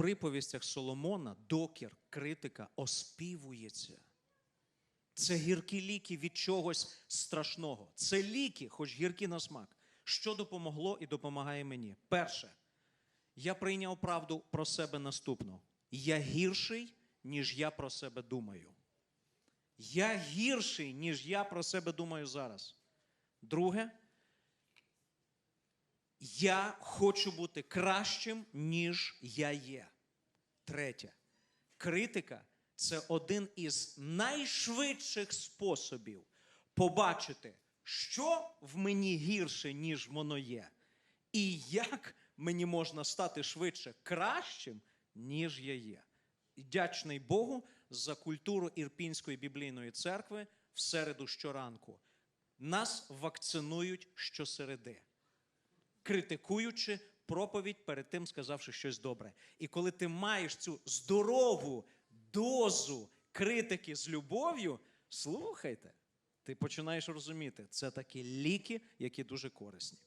приповістях Соломона докір, критика оспівується. Це гіркі ліки від чогось страшного. Це ліки, хоч гіркі на смак. Що допомогло і допомагає мені? Перше, я прийняв правду про себе наступну. Я гірший, ніж я про себе думаю. Я гірший, ніж я про себе думаю зараз. Друге, я хочу бути кращим, ніж я є. Третє. Критика це один із найшвидших способів побачити, що в мені гірше, ніж воно є, і як мені можна стати швидше кращим, ніж я є. Дячний Богу за культуру Ірпінської біблійної церкви в середу щоранку. Нас вакцинують щосереди критикуючи проповідь, перед тим сказавши щось добре. І коли ти маєш цю здорову дозу критики з любов'ю, слухайте, ти починаєш розуміти, це такі ліки, які дуже корисні.